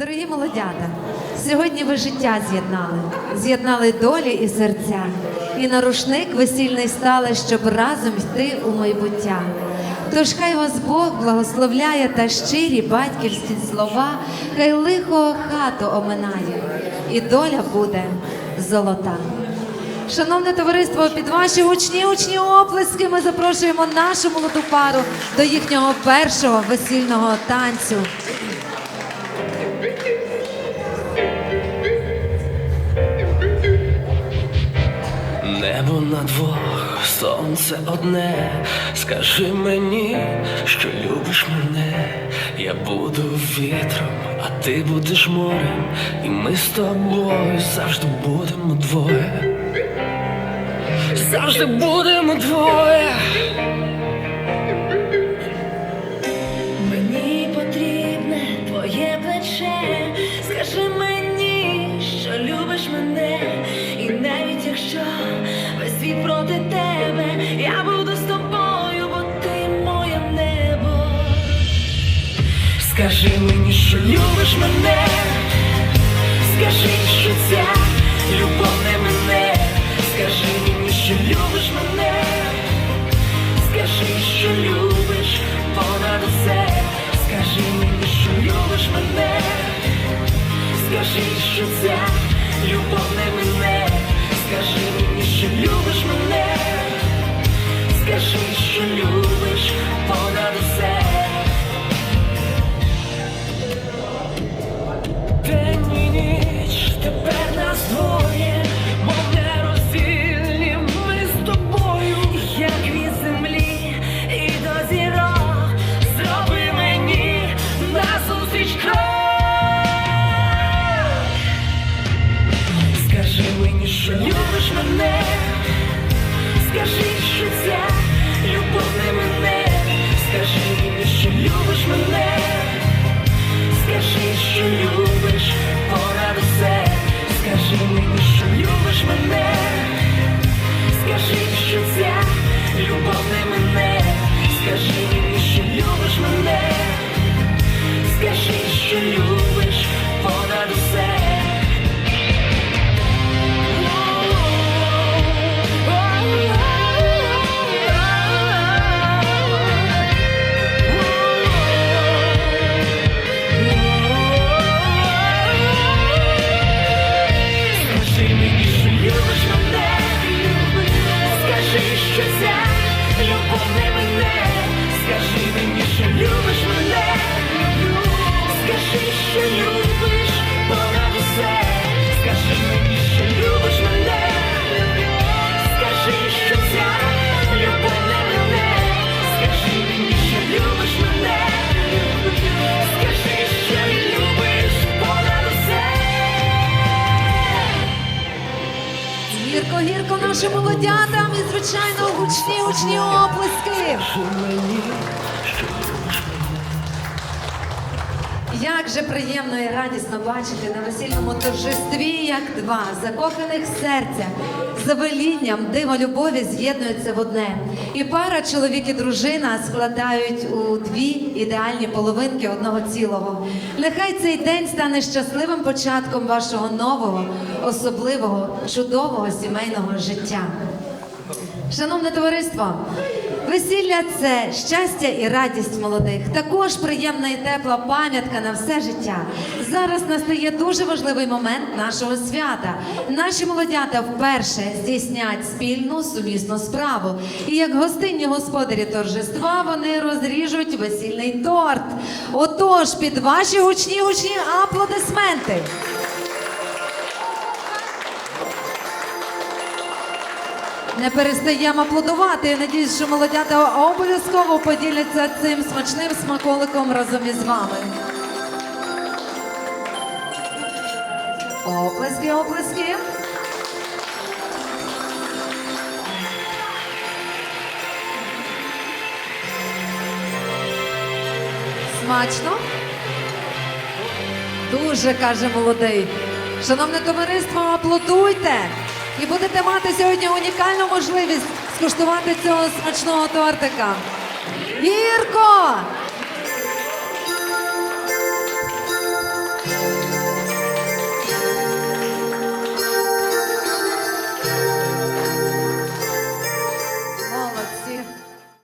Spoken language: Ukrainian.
Дорогі молодята, сьогодні ви життя з'єднали, з'єднали долі і серця, і на рушник весільний стали, щоб разом йти у майбуття. Тож хай вас Бог благословляє та щирі батьківські слова, хай лихо хату оминає, і доля буде золота. Шановне товариство, під ваші гучні учні оплески ми запрошуємо нашу молоду пару до їхнього першого весільного танцю. Небо на двох, сонце одне. Скажи мені, що любиш мене. Я буду вітром, а ти будеш морем, і ми з тобою завжди будемо двоє. Завжди будемо двоє. Скажи мені, що любиш мене, скажи, що ця любов не мене, скажи мені, що любиш мене. Скажи, що любиш понад усе, скажи мені, що любиш мене, скажи, що ця любов не мене, мені, нашим молодятам і, звичайно, гучні гучні оплески. Як же приємно і радісно бачити на весільному торжестві, як два закоханих серця за велінням диво любові з'єднуються в одне. І пара чоловік і дружина складають у дві ідеальні половинки одного цілого. Нехай цей день стане щасливим початком вашого нового, особливого, чудового сімейного життя. Шановне товариство, весілля це щастя і радість молодих. Також приємна і тепла пам'ятка на все життя. Зараз настає дуже важливий момент нашого свята. Наші молодята вперше здійснять спільну сумісну справу. І як гостинні господарі торжества вони розріжуть весільний торт. Отож, під ваші гучні гучні аплодисменти. Не перестаємо аплодувати. Я надіюсь, що молодята обов'язково поділяться цим смачним смаколиком разом із вами. Оплески, оплески. Смачно? Дуже каже молодий. Шановне товариство, аплодуйте! І будете мати сьогодні унікальну можливість скуштувати цього смачного тортика. Гірко!